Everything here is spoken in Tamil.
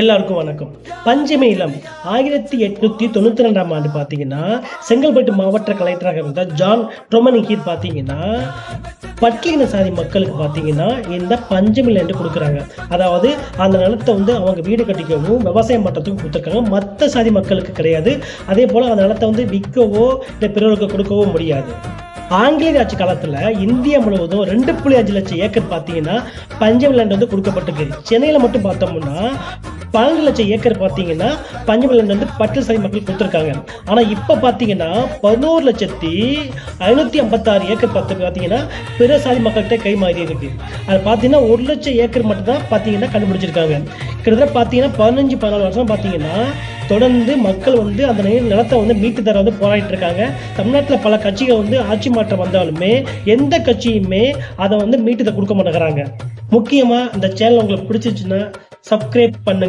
எல்லாருக்கும் வணக்கம். பஞ்சமி இளம். ஆயிரத்தி எட்நூத்தி தொண்ணூத்தி ரெண்டாம் ஆண்டு பார்த்தீங்கன்னா செங்கல்பட்டு மாவட்ட கலெக்டராக இருந்த ஜான் டொமனிகீர் பார்த்தீங்கன்னா பட்டியலின சாதி மக்களுக்கு பார்த்தீங்கன்னா இந்த பஞ்சமி லேண்டு கொடுக்குறாங்க. அதாவது அந்த நிலத்தை வந்து அவங்க வீடு கட்டிக்கவும் விவசாயம் பண்ணுறதுக்கும் கொடுத்துருக்காங்க. மற்ற சாதி மக்களுக்கு கிடையாது. அதே போல் அந்த நிலத்தை வந்து விற்கவோ இல்லை பிறருக்கு கொடுக்கவோ முடியாது. ஆங்கிலேய ஆட்சி காலத்தில் இந்தியா முழுவதும் ரெண்டு புள்ளி அஞ்சு லட்சம் ஏக்கர் பார்த்தீங்கன்னா பஞ்சாப் லேண்ட் வந்து கொடுக்கப்பட்டிருக்கு. சென்னையில் மட்டும் பார்த்தோம்னா பன்னெண்டு லட்சம் ஏக்கர் பார்த்தீங்கன்னா பஞ்சமி லேண்ட் வந்து பட்டு சாதி மக்கள் கொடுத்துருக்காங்க. ஆனால் இப்போ பார்த்தீங்கன்னா பதினோரு லட்சத்தி ஐநூற்றி ஐம்பத்தாறு ஏக்கர் பார்த்து பார்த்தீங்கன்னா பிற சாதி மக்கள்கிட்ட கை மாறி இருக்கு. அது பார்த்தீங்கன்னா ஒரு லட்சம் ஏக்கர் மட்டும் தான் பார்த்தீங்கன்னா கண்டுபிடிச்சிருக்காங்க. கிட்டத்தட்ட பார்த்தீங்கன்னா பதினஞ்சு பதினாலு வருஷம் பார்த்தீங்கன்னா தொடர்ந்து மக்கள் வந்து அந்த நிலத்தை வந்து மீட்டு தர வந்து போராடிட்டு இருக்காங்க தமிழ்நாட்டில் பல கட்சிகள் வந்து ஆட்சி மாற்றம் வந்தாலுமே எந்த கட்சியுமே அதை வந்து மீட்டு கொடுக்க மாட்டேங்கிறாங்க. முக்கியமாக இந்த சேனல் உங்களுக்கு பிடிச்சிச்சுன்னா சப்ஸ்கிரைப் பண்ணுங்க.